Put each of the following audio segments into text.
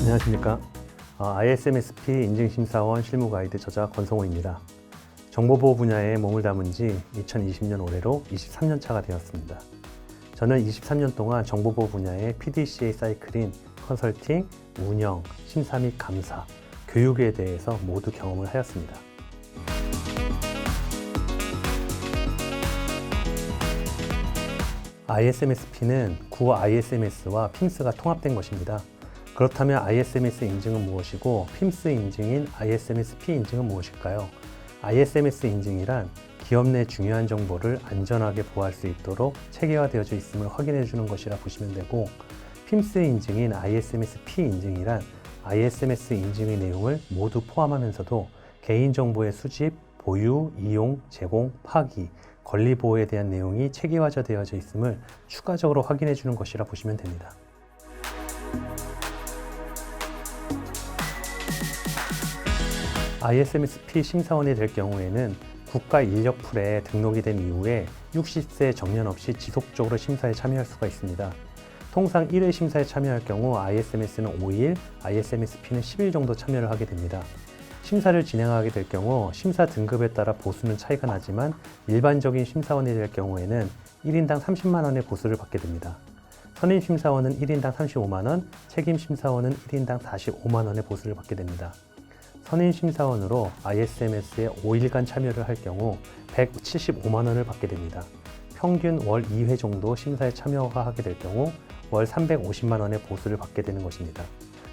안녕하십니까. 어, ISMSP 인증심사원 실무 가이드 저자 권성호입니다. 정보보호 분야에 몸을 담은 지 2020년 올해로 23년 차가 되었습니다. 저는 23년 동안 정보보호 분야의 PDCA 사이클인 컨설팅, 운영, 심사 및 감사, 교육에 대해서 모두 경험을 하였습니다. ISMSP는 구 ISMS와 PIMS가 통합된 것입니다. 그렇다면 ISMS 인증은 무엇이고 PIMS 인증인 ISMSP 인증은 무엇일까요? ISMS 인증이란 기업 내 중요한 정보를 안전하게 보호할 수 있도록 체계화되어져 있음을 확인해 주는 것이라 보시면 되고 PIMS 인증인 ISMSP 인증이란 ISMS 인증의 내용을 모두 포함하면서도 개인정보의 수집, 보유, 이용, 제공, 파기, 권리 보호에 대한 내용이 체계화되어져 있음을 추가적으로 확인해 주는 것이라 보시면 됩니다. ISMSP 심사원이 될 경우에는 국가 인력풀에 등록이 된 이후에 60세 정년 없이 지속적으로 심사에 참여할 수가 있습니다. 통상 1회 심사에 참여할 경우 ISMS는 5일, ISMSP는 10일 정도 참여를 하게 됩니다. 심사를 진행하게 될 경우 심사 등급에 따라 보수는 차이가 나지만 일반적인 심사원이 될 경우에는 1인당 30만 원의 보수를 받게 됩니다. 선임 심사원은 1인당 35만 원, 책임 심사원은 1인당 45만 원의 보수를 받게 됩니다. 선임 심사원으로 ISMS에 5일간 참여를 할 경우 175만 원을 받게 됩니다. 평균 월 2회 정도 심사에 참여가 하게 될 경우 월 350만 원의 보수를 받게 되는 것입니다.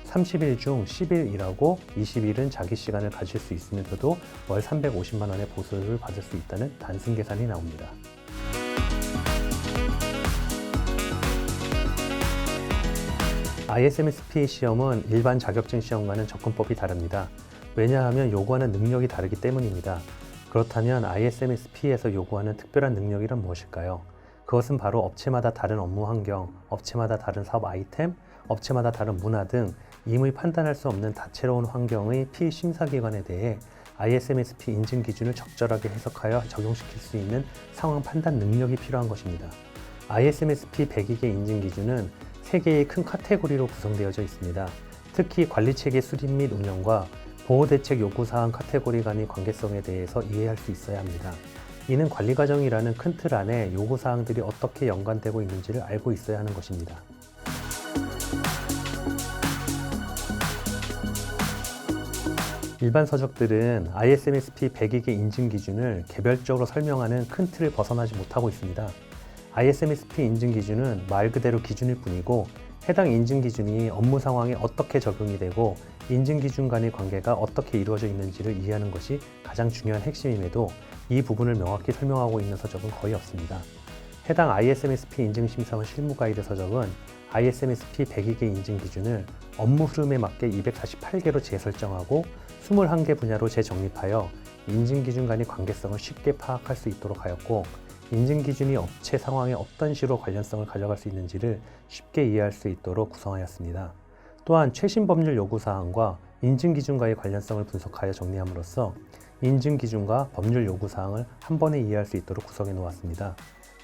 30일 중 10일 일하고 20일은 자기 시간을 가질 수 있으면서도 월 350만 원의 보수를 받을 수 있다는 단순 계산이 나옵니다. ISMSP 시험은 일반 자격증 시험과는 접근법이 다릅니다. 왜냐하면 요구하는 능력이 다르기 때문입니다. 그렇다면 ISMSP에서 요구하는 특별한 능력이란 무엇일까요? 그것은 바로 업체마다 다른 업무 환경, 업체마다 다른 사업 아이템, 업체마다 다른 문화 등 임의 판단할 수 없는 다채로운 환경의 피 심사기관에 대해 ISMSP 인증 기준을 적절하게 해석하여 적용시킬 수 있는 상황 판단 능력이 필요한 것입니다. ISMSP 102개 인증 기준은 3개의 큰 카테고리로 구성되어져 있습니다. 특히 관리 체계 수립 및 운영과 보호 대책 요구 사항 카테고리 간의 관계성에 대해서 이해할 수 있어야 합니다. 이는 관리 과정이라는 큰 틀 안에 요구 사항들이 어떻게 연관되고 있는지를 알고 있어야 하는 것입니다. 일반 서적들은 ISMSP 102개 인증 기준을 개별적으로 설명하는 큰 틀을 벗어나지 못하고 있습니다. ISMSP 인증 기준은 말 그대로 기준일 뿐이고 해당 인증 기준이 업무 상황에 어떻게 적용이 되고 인증 기준 간의 관계가 어떻게 이루어져 있는지를 이해하는 것이 가장 중요한 핵심임에도 이 부분을 명확히 설명하고 있는 서적은 거의 없습니다. 해당 ISMSP 인증 심사원 실무 가이드 서적은 ISMSP 102개 인증 기준을 업무 흐름에 맞게 248개로 재설정하고 21개 분야로 재정립하여 인증 기준 간의 관계성을 쉽게 파악할 수 있도록 하였고 인증 기준이 업체 상황에 어떤 식으로 관련성을 가져갈 수 있는지를 쉽게 이해할 수 있도록 구성하였습니다. 또한 최신 법률 요구 사항과 인증 기준과의 관련성을 분석하여 정리함으로써 인증 기준과 법률 요구 사항을 한 번에 이해할 수 있도록 구성해 놓았습니다.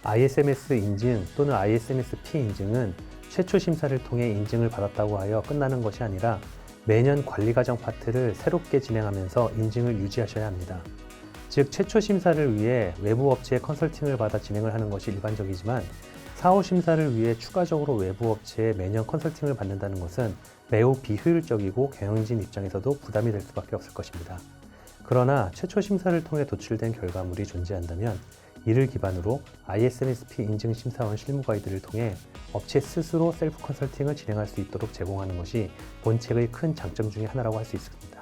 ISMS 인증 또는 ISMSP 인증은 최초 심사를 통해 인증을 받았다고 하여 끝나는 것이 아니라 매년 관리 과정 파트를 새롭게 진행하면서 인증을 유지하셔야 합니다. 즉 최초 심사를 위해 외부 업체의 컨설팅을 받아 진행을 하는 것이 일반적이지만 사후 심사를 위해 추가적으로 외부 업체에 매년 컨설팅을 받는다는 것은 매우 비효율적이고 경영진 입장에서도 부담이 될 수밖에 없을 것입니다. 그러나 최초 심사를 통해 도출된 결과물이 존재한다면 이를 기반으로 ISMSP 인증 심사원 실무 가이드를 통해 업체 스스로 셀프 컨설팅을 진행할 수 있도록 제공하는 것이 본책의 큰 장점 중의 하나라고 할 수 있습니다.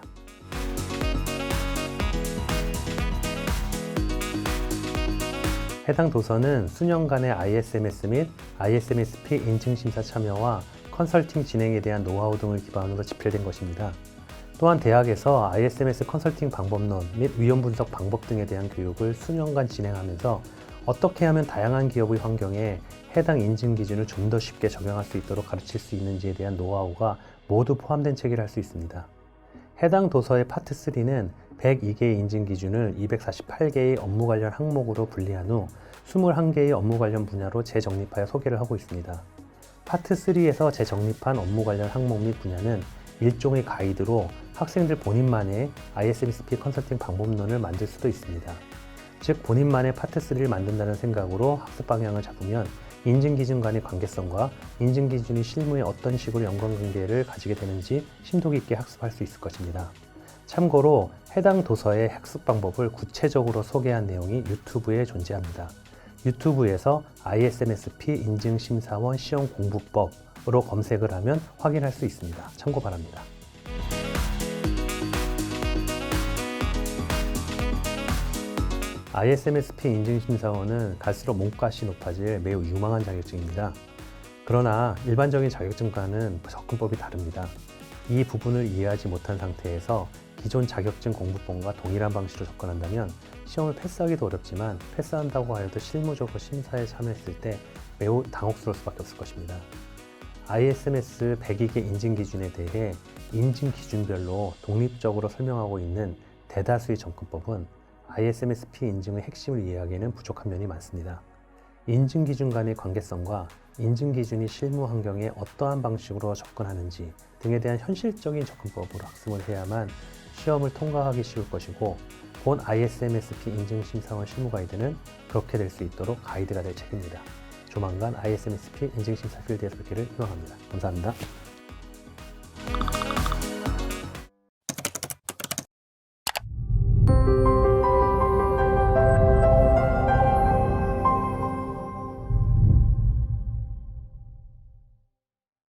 해당 도서는 수년간의 ISMS 및 ISMSP 인증 심사 참여와 컨설팅 진행에 대한 노하우 등을 기반으로 집필된 것입니다. 또한 대학에서 ISMS 컨설팅 방법론 및 위험 분석 방법 등에 대한 교육을 수년간 진행하면서 어떻게 하면 다양한 기업의 환경에 해당 인증 기준을 좀 더 쉽게 적용할 수 있도록 가르칠 수 있는지에 대한 노하우가 모두 포함된 책이라 할 수 있습니다. 해당 도서의 파트 3는 102개의 인증 기준을 248개의 업무 관련 항목으로 분리한 후 21개의 업무 관련 분야로 재정립하여 소개를 하고 있습니다. 파트 3에서 재정립한 업무 관련 항목 및 분야는 일종의 가이드로 학생들 본인만의 ISMSP 컨설팅 방법론을 만들 수도 있습니다. 즉 본인만의 파트 3를 만든다는 생각으로 학습 방향을 잡으면 인증 기준 간의 관계성과 인증 기준이 실무에 어떤 식으로 연관관계를 가지게 되는지 심도 깊게 학습할 수 있을 것입니다. 참고로 해당 도서의 학습 방법을 구체적으로 소개한 내용이 유튜브에 존재합니다. 유튜브에서 ISMSP 인증심사원 시험 공부법으로 검색을 하면 확인할 수 있습니다. 참고 바랍니다. ISMSP 인증심사원은 갈수록 몸값이 높아질 매우 유망한 자격증입니다. 그러나 일반적인 자격증과는 접근법이 다릅니다. 이 부분을 이해하지 못한 상태에서 기존 자격증 공부법과 동일한 방식으로 접근한다면 시험을 패스하기도 어렵지만 패스한다고 하여도 실무적으로 심사에 참여했을 때 매우 당혹스러울 수밖에 없을 것입니다. ISMS 102개 인증 기준에 대해 인증 기준별로 독립적으로 설명하고 있는 대다수의 접근법은 ISMSP 인증의 핵심을 이해하기에는 부족한 면이 많습니다. 인증 기준 간의 관계성과 인증 기준이 실무 환경에 어떠한 방식으로 접근하는지 등에 대한 현실적인 접근법으로 학습을 해야만 시험을 통과하기 쉬울 것이고 본 ISMSP 인증 심사원 실무 가이드는 그렇게 될 수 있도록 가이드가 될 책입니다. 조만간 ISMSP 인증 심사 필드에 뵙기를 희망합니다. 감사합니다.